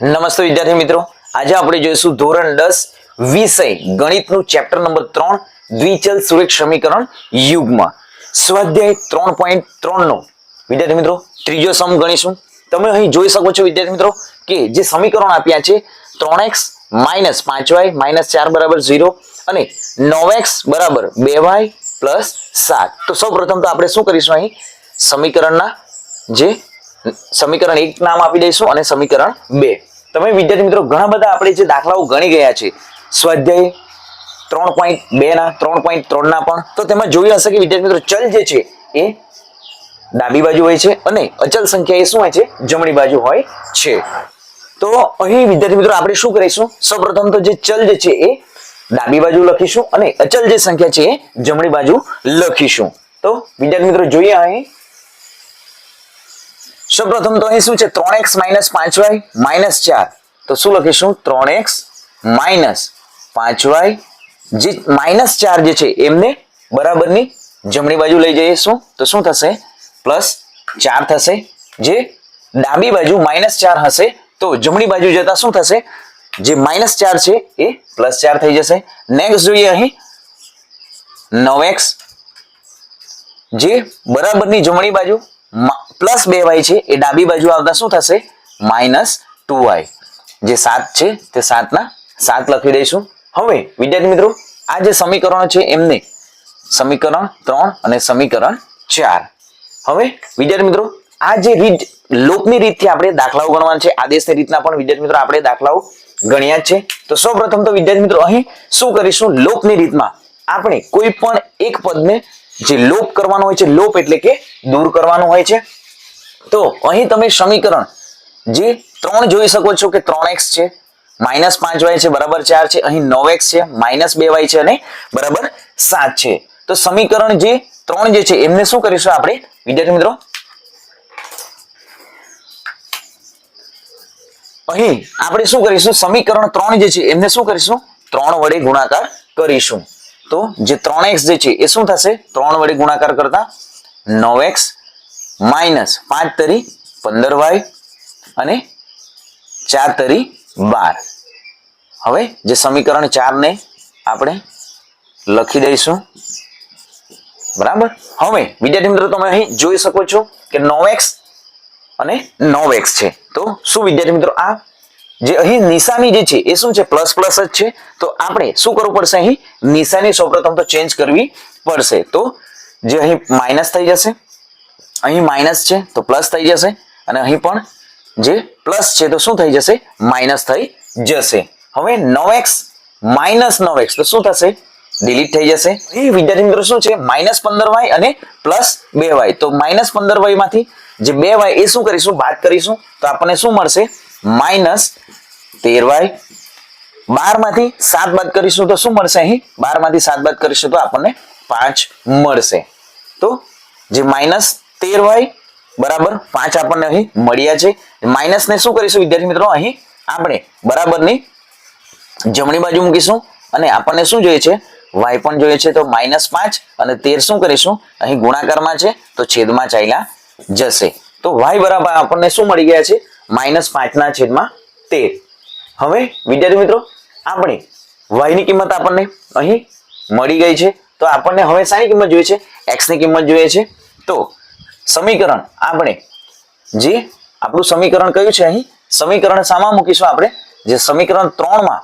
નમસ્તે વિદ્યાર્થી મિત્રો. આજે આપણે જોઈશું ધોરણ દસ વિષય ગણિતનું ચેપ્ટર નંબર ત્રણ, દ્વિચલ સુરેખ સમીકરણ યુગમાં. સ્વાધ્યાય ત્રણ પોઈન્ટ ત્રણ નો વિદ્યાર્થી મિત્રો, ત્રીજો સમ ગણીશું. તમે અહીં જોઈ શકો છો વિદ્યાર્થી મિત્રો, કે જે સમીકરણ આપ્યા છે, ત્રણ એક્સ માઇનસ પાંચ વાય માઇનસ ચાર બરાબર ઝીરો અને નવ એક્સ બરાબર બે વાય પ્લસ સાત. તો સૌ પ્રથમ તો આપણે શું કરીશું અહીં? સમીકરણના જે સમીકરણ એક નામ આપી દઈશું અને સમીકરણ બે. તમે વિદ્યાર્થી મિત્રો, ઘણા બધા આપણે જે દાખલાઓ ગણી ગયા છે, સ્વાધ્યાય ત્રણ પોઈન્ટ બે ના, ત્રણ પોઈન્ટ ત્રણ ના પણ, તો તેમાં જોયું હશે કે વિદ્યાર્થી મિત્રો, ચલ જે છે એ ડાબી બાજુ હોય છે અને અચલ સંખ્યા એ શું હોય છે? જમણી બાજુ હોય છે. તો અહીં વિદ્યાર્થી મિત્રો, આપણે શું કરીશું? સૌપ્રથમ તો જે ચલ જે છે એ ડાબી બાજુ લખીશું અને અચલ જે સંખ્યા છે એ જમણી બાજુ લખીશું. તો વિદ્યાર્થી મિત્રો, જોઈએ અહીં. સૌપ્રથમ તો અહીં શું છે? ત્રણ એક્સ માઇનસ પાંચ વાય માઇનસ ચાર. તો શું લખીશું? ત્રણ એક્સ માઇનસ પાંચ વાય જે માઇનસ ચાર જે છે, એમને બરાબરની જમણી બાજુ લઈ જઈશું તો શું થશે? પ્લસ ચાર થશે. જે ડાબી બાજુ માઇનસ ચાર હશે, તો જમણી બાજુ જતા શું થશે? જે માઇનસ ચાર છે, એ પ્લસ ચાર થઈ જશે. નેક્સ્ટ જોઈએ અહીં. નવ એક્સ જે બરાબરની જમણી બાજુ પ્લસ બે વાય છે, એ ડાબી બાજુ આવતા શું થશે? Minus two y. જે સાત છે, તે સાતના સાત લખી દઈશું. હવે, વિદ્યાર્થી મિત્રો, આ જે સમીકરણો છે એમને, સમીકરણ ત્રણ અને સમીકરણ ચાર. હવે, વિદ્યાર્થી મિત્રો, આ જે રીત, લોકની રીતથી આપણે દાખલાઓ ગણવાના છે, આદેશની રીતના પણ વિદ્યાર્થી મિત્રો આપણે દાખલાઓ ગણ્યા છે. તો સૌપ્રથમ તો વિદ્યાર્થી મિત્રો, અહીં શું કરીશું? લોકની રીતમાં આપણે કોઈ પણ એક પદને જે લોપ કરવાનો હોય છે, લોપ એટલે કે દૂર કરવાનું હોય છે. તો અહીં તમે સમીકરણ જે ત્રણ જોઈ શકો છો કે ત્રણ એક્સ છે, માઇનસ પાંચ વાય છે, બરાબર ચાર છે, અહીં નવ એક્સ છે, માઇનસ બે વાય છે અને બરાબર સાત છે. તો સમીકરણ જે ત્રણ જે છે, એમને શું કરીશું આપણે? વિદ્યાર્થી મિત્રો? અહીં આપણે શું કરીશું? સમીકરણ ત્રણ જે છે, એમને શું કરીશું? ત્રણ વડે ગુણાકાર કરીશું. તો જે ત્રણ એક્સ જે છે, એ શું થશે? ત્રણ વડે ગુણાકાર કરતા નવ એક્સ માઇનસ પાંચ તરી પંદર વાય અને ચાર તરી બાર. હવે જે સમીકરણ ચારને આપણે લખી દઈશું. બરાબર? હવે વિદ્યાર્થી મિત્રો, તમે અહીં જોઈ શકો છો કે નવ એક્સ અને નવ એક્સ છે. તો શું વિદ્યાર્થી મિત્રો, આ જે અહીં નિશાની જે છે, એ શું છે? પ્લસ પ્લસ જ છે. તો આપણે શું કરવું પડશે અહીં? નિશાની સૌપ્રથમ તો ચેન્જ કરવી પડશે. તો જે અહીં માઇનસ થઈ જશે, અહીં માઇનસ છે, તો પ્લસ થઈ જશે. અને અહીં પણ જે પ્લસ છે, તો શું થઈ જશે? માઇનસ થઈ જશે. હવે નવ એક્સ માઇનસ નવ એક્સ, તો શું થશે? ડિલીટ થઈ જશે. અહીં વિદ્યાર્થી મિત્રો શું છે? માઇનસ પંદર વાય અને પ્લસ બે વાય. તો માઇનસ પંદર વાયમાંથી જે બે વાય, એ શું કરીશું? બાદ કરીશું. તો આપણને શું મળશે? માઇનસ તેર વાય બારમાંથી સાત બાદ કરીશું તો શું મળશે અહીં? બારમાંથી સાત બાદ કરીશું તો આપણને પાંચ મળશે. તો જે માઇનસ તેર વાય બરાબર પાંચ આપણને અહીં મળ્યા છે. માઇનસ ને શું કરીશું વિદ્યાર્થી મિત્રો? અહીં આપણે બરાબરની જમણી બાજુ મૂકીશું અને આપણને શું જોઈએ છે? વાય પણ જોઈએ છે તો માઇનસ પાંચ અને તેર શું કરીશું? અહીં ગુણાકારમાં છે તો છેદમાં ચાલ્યા જશે. તો વાય બરાબર આપણને શું મળી ગયા છે? માઇનસ પાંચના છેદમાં તેર. હવે, વિદ્યાર્થી મિત્રો, આપણે વાયની કિંમત આપણને અહીં મળી ગઈ છે. તો આપણને હવે શાની કિંમત જોઈએ છે? એક્સની કિંમત જોઈએ છે. તો સમીકરણ આપણે જે આપણું સમીકરણ કયું છે અહીં? સમીકરણ શામાં મૂકીશું આપણે. જે સમીકરણ ત્રણમાં,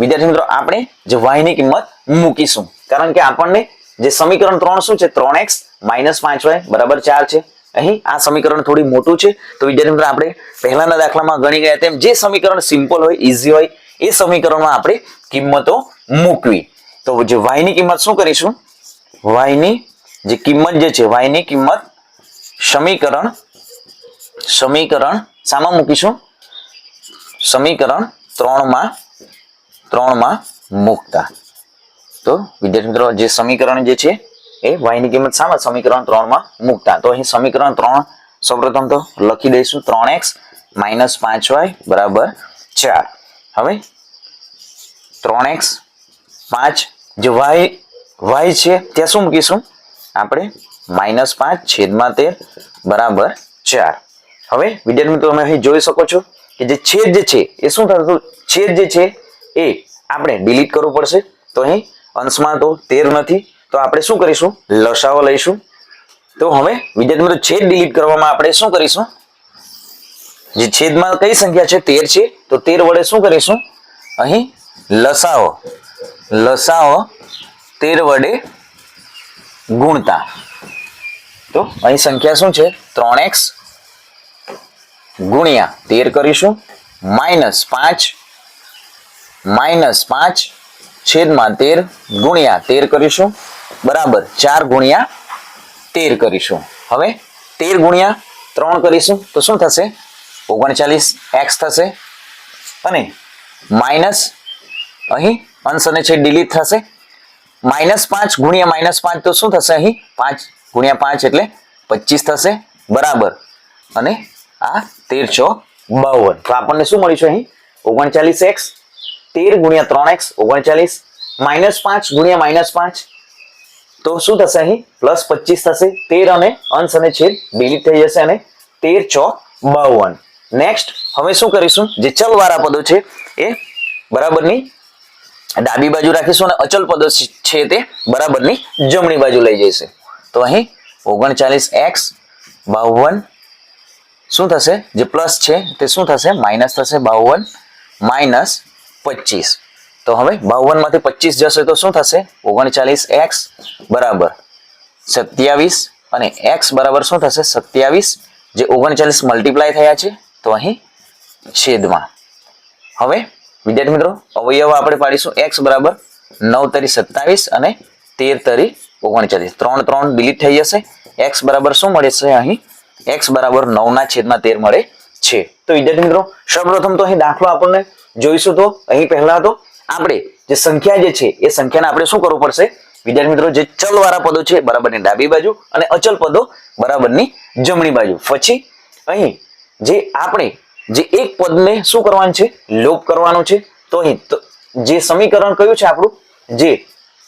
વિદ્યાર્થી મિત્રો, આપણે જે y ની કિંમત મૂકીશું. કારણ કે આપણને જે સમીકરણ ત્રણ શું છે? ત્રણ એક્સ માઇનસ પાંચ વાય બરાબર ચાર છે. અહીં આ સમીકરણ થોડી મોટું છે. તો વિદ્યાર્થી મિત્રો, આપણે પહેલાના દાખલામાં ગણી ગયા તેમ જે સમીકરણ સિમ્પલ હોય ઇઝી હોય, એ સમીકરણમાં આપણે કિંમતો મૂકવી. તો જે વાયની કિંમત શું કરીશું? વાયની જે કિંમત જે છે વાયની કિંમત સમીકરણ સમીકરણ શામાં મૂકીશું? સમીકરણ ત્રણમાં ત્રણમાં મૂકતા. તો વિદ્યાર્થી મિત્રો, જે સમીકરણ જે છે એ y ની કિંમત સામે સમીકરણ ત્રણમાં મૂકતા. તો અહીં સમીકરણ ત્રણ સૌપ્રથમ તો લખી દઈશું ત્રણ એક્સ માઇનસ પાંચ વાય બરાબર ચાર. હવે ત્રણ એક્સ પાંચ જે વાય વાય છે ત્યાં શું મૂકીશું? આપણે માઇનસ પાંચ છેદમાં તેર બરાબર ચાર. હવે વિદ્યાર્થી મિત્રો તમે અહીં જોઈ શકો છો કે જે છેદ જે છે એ શું થતું છેદ જે છે એ આપણે ડિલીટ કરવું પડશે. તો અહીં અંશમાં તો તેર નથી. તો આપણે શું કરીશું? લસાઓ લઈશું. તો હવે વિદ્યાર્થી છેદ ડિલીટ કરવામાં આપણે શું કરીશું? જે છેદમાં કઈ સંખ્યા છે? તેર છે. તો તેર વડે શું કરીશું? અહીં લસાવો લસાઓ તેર વડે ગુણતા. તો અહીં સંખ્યા શું છે? ત્રણ એક્સ ગુણ્યા તેર કરીશું. માઇનસ પાંચ માઇનસ પાંચ છેદમાં તેર ગુણ્યા તેર કરીશું. બરાબર ચાર ગુણ્યા તેર કરીશું. હવે તેર ગુણ્યા ત્રણ કરીશું. તો શું થશે? ઓગણચાલીસ એક્સ થશે અને માઇનસ અહીં અંશ અને છેદ ડિલીટ થશે. માઇનસ પાંચ ગુણ્યા માઇનસ પાંચ તો શું થશે અહીં? પાંચ ગુણ્યા પાંચ એટલે પચીસ થશે. બરાબર. અને આ તેર છ બાવન. તો આપણને શું મળ્યું છે અહીં? ઓગણચાલીસ એક્સ તેર ગુણ્યા ત્રણ એક્સ ઓગણચાલીસ, માઇનસ પાંચ ગુણ્યા માઇનસ પાંચ. તો શું થશે અહીં? પ્લસ પચીસ થશે. તેર અને અંશ અને છેદ ડિલીટ થઈ જશે અને તેર ચોક બાવન. નેક્સ્ટ હવે શું કરીશું? જે ચલવાળા પદો છે એ બરાબરની ડાબી બાજુ રાખીશું અને અચલ પદો છે તે બરાબરની જમણી બાજુ લઈ જશે તો અહીં ઓગણચાલીસ એક્સ બાવન શું થશે? જે પ્લસ છે તે શું થશે? માઇનસ થશે બાવન, માઇનસ પચીસ. તો હવે બાવનમાંથી પચીસ જશે તો શું થશે? ઓગણચાલીસ એક્સ બરાબર સત્યાવીસ અને એક્સ બરાબર શું થશે? સત્યાવીસ. જે ઓગણચાલીસ મલ્ટીપ્લાય થયા છે, તો અહીં છેદમાં. હવે, વિદ્યાર્થી મિત્રો, અવયવ આપણે પાડીશું. એક્સ બરાબર નવ તરી સત્તાવીસ અને તેર તરી ઓગણચાલીસ. ત્રણ ત્રણ ડિલીટ થઈ જશે. એક્સ બરાબર શું મળે છે અહીં? એક્સ બરાબર નવના છેદમાં તેર મળે છે. તો વિદ્યાર્થી મિત્રો, સૌપ્રથમ તો અહીં દાખલો આપણને જોઈશું તો, અહીં પહેલા તો આપણે જે સંખ્યા જે છે, એ સંખ્યાને આપણે શું કરવું પડશે? વિદ્યાર્થી મિત્રો, જે ચલવાળા પદો છે બરાબરની ડાબી બાજુ અને અચલ પદો બરાબરની જમણી બાજુ. પછી અહીં જે આપણે જે એક પદને શું કરવાનું છે? લોપ કરવાનું છે. તો અહીં જે સમીકરણ કયું છે આપણું? જે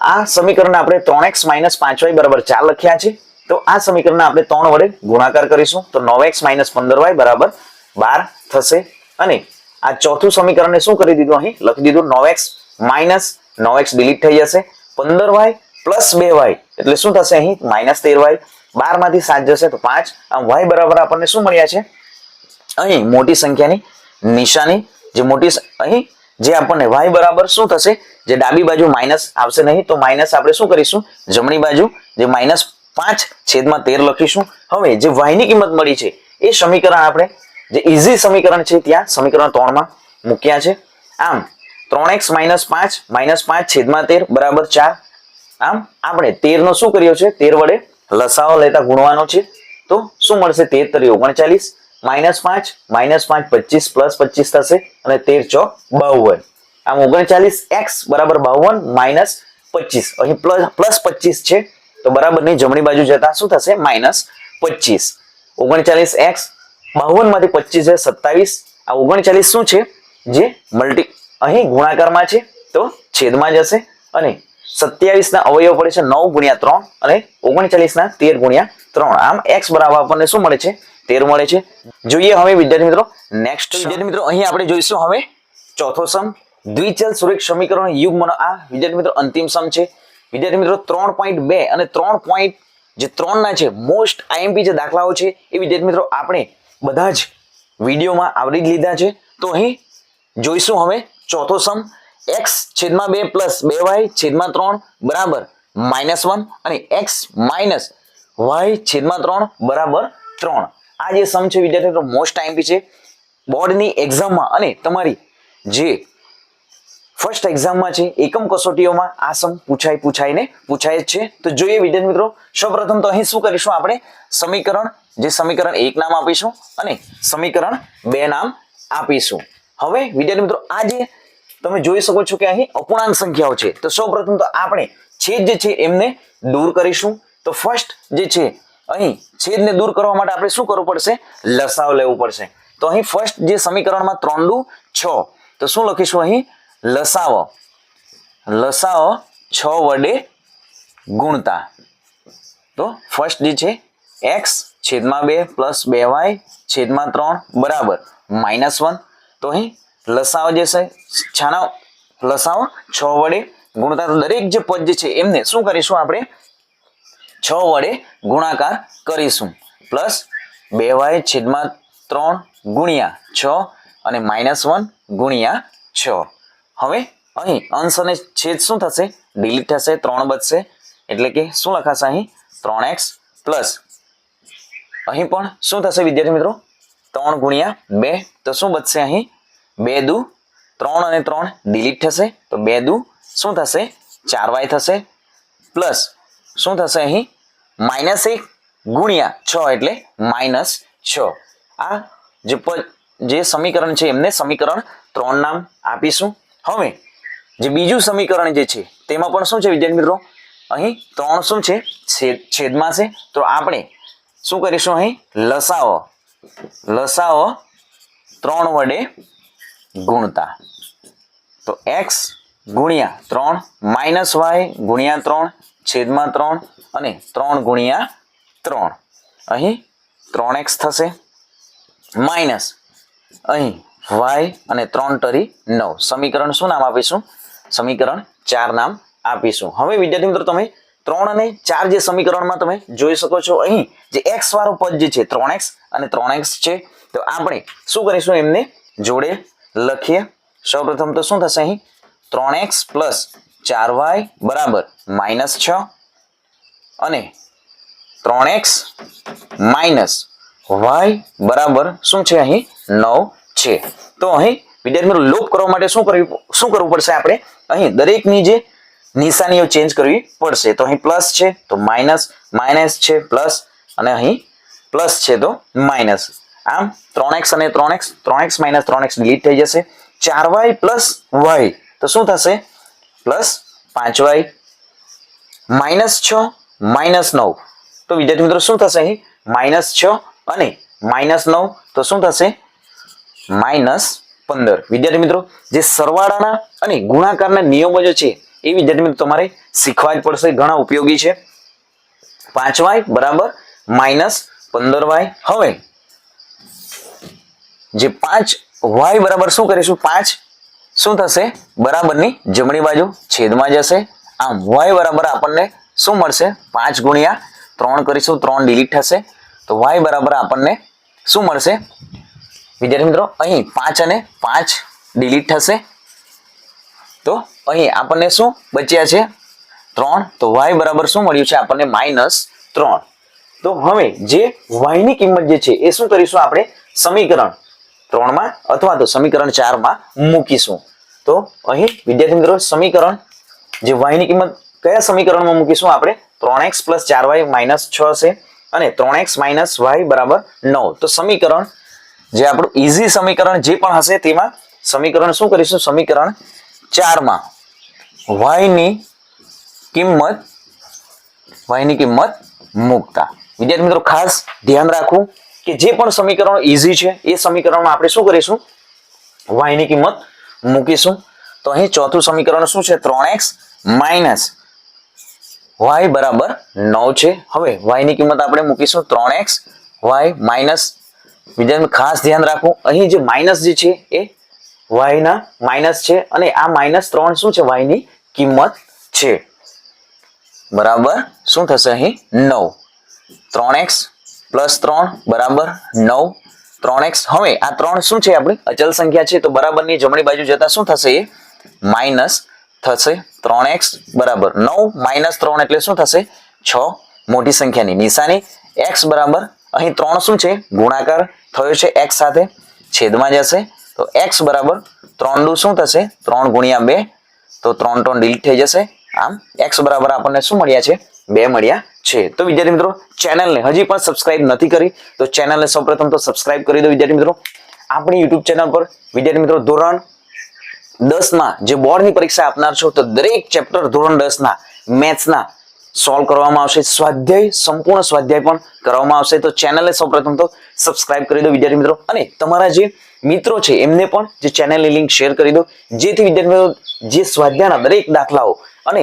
આ સમીકરણ આપણે ત્રણ એક્સ માઇનસ પાંચ વાય બરાબર ચાર લખ્યા છે. તો આ સમીકરણ આપણે ત્રણ વડે ગુણાકાર કરીશું. તો નવ એક્સ માઇનસ પંદર વાય બરાબર બાર થશે. અને આ ચોથું સમીકરણને શું કરી દીધું અહીં? લખી દીધું નવ એક્સ માઇનસ નવ એક્સ ડિલીટ થઈ જશે. પંદર વાય પ્લસ બે વાય. એટલે શું થશે અહીં? માઇનસ તેર વાય. બારમાંથી સાત જશે તો પાંચ. આમ વાય બરાબર આપણને શું મળ્યા છે? અહીં મોટી સંખ્યાની નિશાની. જે મોટી અહીં જે આપણને વાય બરાબર શું થશે? જે ડાબી બાજુ માઇનસ આવશે નહીં, તો માઇનસ આપણે શું કરીશું? જમણી બાજુ જે માઇનસ પાંચ છેદમાં તેર લખીશું. હવે જે વાયની કિંમત મળી છે, એ સમીકરણ આપણે જે ઇઝી સમીકરણ છે ત્યાં, સમીકરણ ત્રણમાં મૂક્યા છે. આમ, ત્રણ એક્સ માઇનસ પાંચ માઇનસ પાંચ છેદમાં તેર, બરાબર ચાર. આમ, આપણે તેર નો શું કર્યો છે? તેર વડે લસાઓ લેતા ગુણવાનો છે. તો શું મળશે? તેર તરી ઓગણચાલીસ, માઇનસ પાંચ માઇનસ પાંચ પચીસ, પ્લસ પચીસ થશે, અને તેર ચો બાવન. આમ ઓગણચાલીસ એક્સ બરાબર બાવન, માઇનસ પચીસ. અહીં પ્લસ પ્લસ પચીસ છે, તો બરાબરની જમણી બાજુ જતા શું થશે? માઇનસ પચીસ. ઓગણચાલીસ એક્સ બાવનમાંથી પચીસ છે સત્તાવીસ. આ ઓગણચાલીસ શું છે? જે મલ્ટી અહીં ગુણાકારમાં છે તો છેદમાં જશે. અને સત્યાવીસ ના અવયવ પડે છે નવ ગુણ્યા ત્રણ અને ઓગણચાલીસ ના તેર ગુણ્યા ત્રણ. આમ એક્સ બરાબર આપણને શું મળે છે? તેર મળે છે. જોઈએ હવે વિદ્યાર્થી મિત્રો નેક્સ્ટ વિદ્યાર્થી મિત્રો અહીં આપણે જોઈશું હવે ચોથો સમ. દ્વિચલ સુરેખ સમીકરણ યુગ્મનો આ વિદ્યાર્થી મિત્રો અંતિમ સમ છે. વિદ્યાર્થી મિત્રો ત્રણ પોઈન્ટ બે અને ત્રણ પોઈન્ટ જે ત્રણના છે મોસ્ટ આઈએમપી જે દાખલાઓ છે એ વિદ્યાર્થી મિત્રો આપણે બધા જ વિડીયોમાં આવરી જ લીધા છે. તો અહીં જોઈશું હવે ચોથો સમ. એક્સ છેદમાં બે પ્લસ બે વાય છેદમાં ત્રણ બરાબર માઇનસ વન અને એક્સ માઇનસ વાય છેદમાં ત્રણ બરાબર ત્રણ. આ જે સમ છે વિદ્યાર્થી મિત્રો મોસ્ટ ટાઈમ બી છે. બોર્ડની એક્ઝામમાં અને તમારી જે ફર્સ્ટ એક્ઝામમાં છે, એકમ કસોટીઓમાં આ સમ પૂછાય પૂછાઈને પૂછાય જ છે. તો જોઈએ વિદ્યાર્થી મિત્રો, સૌપ્રથમ તો અહીં શું કરીશું આપણે? સમીકરણ, જે સમીકરણ એક નામ આપીશું અને સમીકરણ બે નામ આપીશું. હવે વિદ્યાર્થી મિત્રો આ જે તમે જોઈ શકો છો કે અહીં અપૂર્ણાંક સંખ્યાઓ છે. તો સૌપ્રથમ તો આપણે છેદ જે છે, એમને દૂર કરીશું. તો ફર્સ્ટ જે છે, અહીં છેદને દૂર કરવા માટે આપણે શું કરવું પડશે? લસાવ લેવું પડશે. તો અહીં ફર્સ્ટ જે સમીકરણમાં ત્રણ દુ છ. તો શું લખીશું અહીં? લસાવો. લસાઓ છ વડે ગુણતા. તો ફર્સ્ટ જે છે એક્સ છેદમાં બે પ્લસ બે વાય છેદમાં ત્રણ બરાબર માઇનસ વન તો અહીં લસાવ જે છે, છાના લસાવ છ વડે ગુણતા. તો દરેક જે પદ જે છે, એમને શું કરીશું આપણે? છ વડે ગુણાકાર કરીશું. પ્લસ બે વાય છેદમાં ત્રણ ગુણ્યા છ અને માઇનસ વન ગુણ્યા છ. હવે, અહીં અંશ અને છેદ શું થશે? ડિલીટ થશે, ત્રણ બચશે. એટલે કે શું લખાશે અહીં? ત્રણ એક્સ પ્લસ. અહીં પણ શું થશે વિદ્યાર્થી મિત્રો? ત્રણ ગુણ્યા બે. તો શું બચશે અહીં? બે દુ ત્રણ અને ત્રણ ડિલીટ થશે. તો બે દુ શું થશે? ચાર વાય થશે. પ્લસ શું થશે અહીં? માઇનસ એક ગુણ્યા છ એટલે માઇનસ છ. આ જે જે સમીકરણ છે એમને સમીકરણ ત્રણ નામ આપીશું. હવે, જે બીજું સમીકરણ જે છે, તેમાં પણ શું છે વિદ્યાર્થી મિત્રો? અહીં ત્રણ શું છે, છેદ, છેદમાં છે. તો આપણે શું કરીશું અહીં? લસાઓ લસાઓ ત્રણ વડે ગુણતા. તો એક્સ ગુણ્યા ત્રણ માઇનસ વાય ગુણ્યા ત્રણ, છેદમાં ત્રણ અને ત્રણ ગુણ્યા ત્રણ. અહીં ત્રણ એક્સ થશે. માઇનસ અહીં વાય અને ત્રણ તરી નવ. સમીકરણ શું નામ આપીશું? સમીકરણ ચાર નામ આપીશું. હવે વિદ્યાર્થી મિત્રો તમે ત્રણ અને ચાર જે સમીકરણમાં તમે જોઈ શકો છો અહીં, જે એક્સ વાળો પદ જે છે, ત્રણ એક્સ અને ત્રણ એક્સ છે, તો આપણે શું કરીશું? એમને જોડે લખીએ. સૌપ્રથમ તો શું થશે અહીં? ત્રણ એક્સ પ્લસ ચાર વાય બરાબર માઇનસ છ અને ત્રણ એક્સ માઇનસ વાય બરાબર શું છે અહીં? નવ. છે. તો અહીં વિદ્યાર્થી મિત્રો લોપ કરવા માટે શું કરવું શું કરવું પડશે આપણે? અહીં દરેકની જે નિશાનીઓ ચેન્જ કરવી પડશે. તો અહીં પ્લસ છે, તો માઇનસ માઇનસ છે પ્લસ અને અહીં પ્લસ છે, તો માઇનસ આમ ત્રણ એક્સ અને ત્રણ એક્સ ત્રણ એક્સ માઇનસ ત્રણ એક્સ ડિલીટ થઈ જશે. ચાર વાય પ્લસ વાય તો શું થશે? પ્લસ પાંચ વાય માઇનસ છ માઇનસ નવ. તો વિદ્યાર્થી મિત્રો શું થશે અહીં? માઇનસ છ અને માઇનસ નવ. તો શું થશે? માઇનસ પંદર. વિદ્યાર્થી મિત્રો, જે સરવાળાના અને ગુણાકારના નિયમો જે છે, એ વિદ્યાર્થી મિત્રો તમારે શીખવા જ પડશે. ઘણા ઉપયોગી છે. પાંચ વાય બરાબર માઇનસ પંદર વાય હવે, જે પાંચ વાય બરાબર શું કરીશું? પાંચ શું થશે? બરાબરની જમણી બાજુ છેદમાં જશે. આમ વાય બરાબર આપણને શું મળશે? પાંચ ગુણ્યા ત્રણ કરીશું, ત્રણ ડિલીટ થશે. તો વાય બરાબર આપણને શું મળશે? વિદ્યાર્થી મિત્રો, અહીં પાંચ અને પાંચ ડિલીટ થશે. તો અહીં આપણને શું બચ્યા છે? ત્રણ. તો વાય બરાબર શું મળ્યું છે? આપણને માઇનસ ત્રણ. તો હવે જે y ની કિંમત જે છે, એ શું કરીશું આપણે? સમીકરણ ત્રણમાં અથવા તો સમીકરણ ચારમાં મૂકીશું. તો અહીં વિદ્યાર્થી મિત્રો, સમીકરણ જે y ની કિંમત કયા સમીકરણમાં મૂકીશું આપણે? ત્રણ એક્સ પ્લસ ચાર વાય માઇનસ છ છે અને ત્રણ એક્સ માઇનસ વાય બરાબર નવ. તો સમીકરણ જે આપણું ઇઝી સમીકરણ જે પણ હશે તેમાં સમીકરણ શું કરીશું? સમીકરણ ચારમાં. વાયની કિંમત વાયની કિંમત મૂકતા. વિદ્યાર્થી મિત્રો, ખાસ ધ્યાન રાખવું કે જે પણ સમીકરણો ઇઝી છે, એ સમીકરણમાં આપણે શું કરીશું? વાયની કિંમત મૂકીશું. તો અહીં ચોથું સમીકરણ શું છે? ત્રણ એક્સ માઇનસ વાય બરાબર નવ છે. હવે વાયની કિંમત આપણે મૂકીશું ત્રણ એક્સ વાય માઇનસ વિદ્યાર્થી ખાસ ધ્યાન રાખવું. અહીં જે માઇનસ જે છે એ વાયના માઇનસ છે અને આ માઇનસ ત્રણ શું છે? વાયની કિંમત છે. બરાબર? શું થશે અહીં? નવ. ત્રણ એક્સ પ્લસ ત્રણ, બરાબર નવ. ત્રણ એક્સ. હવે આ ત્રણ શું છે આપણી? અચલ સંખ્યા છે, તો બરાબરની જમણી બાજુ જતા શું થશે એ? માઇનસ થશે ત્રણ એક્સ, બરાબર. નવ માઇનસ ત્રણ એટલે શું થશે? છ. મોટી સંખ્યાની. નિશાની એક્સ બરાબર અહીં ત્રણ શું છે? ગુણાકાર થયો છે એક્સ સાથે, છેદમાં જશે. તો એક્સ બરાબર ત્રણ દુ શું થશે? ત્રણ ગુણ્યા બે. તો ત્રણ ત્રણ ડિલીટ થઈ જશે. આમ એક્સ બરાબર આપણને શું મળ્યા છે? બે મળ્યા છે. તો વિદ્યાર્થી મિત્રો, ચેનલને હજી પણ સબસ્ક્રાઇબ નથી કરી, તો ચેનલને સૌપ્રથમ તો સબસ્ક્રાઇબ કરી દો વિદ્યાર્થી મિત્રો. આપણી યુટ્યુબ ચેનલ પર વિદ્યાર્થી મિત્રો, ધોરણ દસમાં જે બોર્ડની પરીક્ષા આપનાર છો, તો દરેક ચેપ્ટર ધોરણ દસના મેથ્સના સોલ્વ કરવામાં આવશે. સ્વાધ્યાય, સંપૂર્ણ સ્વાધ્યાય પણ કરવામાં આવશે. તો ચેનલને સૌપ્રથમ તો સબસ્ક્રાઇબ કરી દો વિદ્યાર્થી મિત્રો. અને તમારા જે મિત્રો છે, એમને પણ જે ચેનલની લિંક શેર કરી દો. જેથી વિદ્યાર્થી મિત્રો, જે સ્વાધ્યાયના દરેક દાખલાઓ અને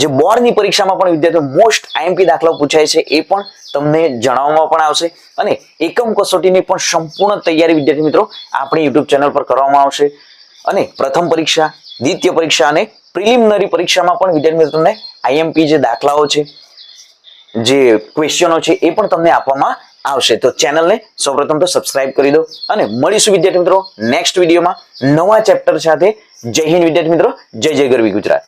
જે બોર્ડની પરીક્ષામાં પણ વિદ્યાર્થીઓ મોસ્ટ આઈએમપી દાખલાઓ પૂછાય છે, એ પણ તમને જણાવવામાં પણ આવશે. અને એકમ કસોટીની પણ સંપૂર્ણ તૈયારી વિદ્યાર્થી મિત્રો આપણી યુટ્યુબ ચેનલ પર કરવામાં આવશે. અને પ્રથમ પરીક્ષા, દ્વિતીય પરીક્ષા અને પ્રિલિમિનરી પરીક્ષામાં પણ, વિદ્યાર્થી મિત્રોને આઈએમપી જે દાખલાઓ છે, જે ક્વેશ્ચનો છે, એ પણ તમને આપવામાં આવશે. તો ચેનલને સૌપ્રથમ તો સબસ્ક્રાઇબ કરી દો અને મળીશું, વિદ્યાર્થી મિત્રો નેક્સ્ટ વિડીયોમાં નવા ચેપ્ટર સાથે. જય હિન્દ, વિદ્યાર્થી મિત્રો. જય જય ગરવી ગુજરાત.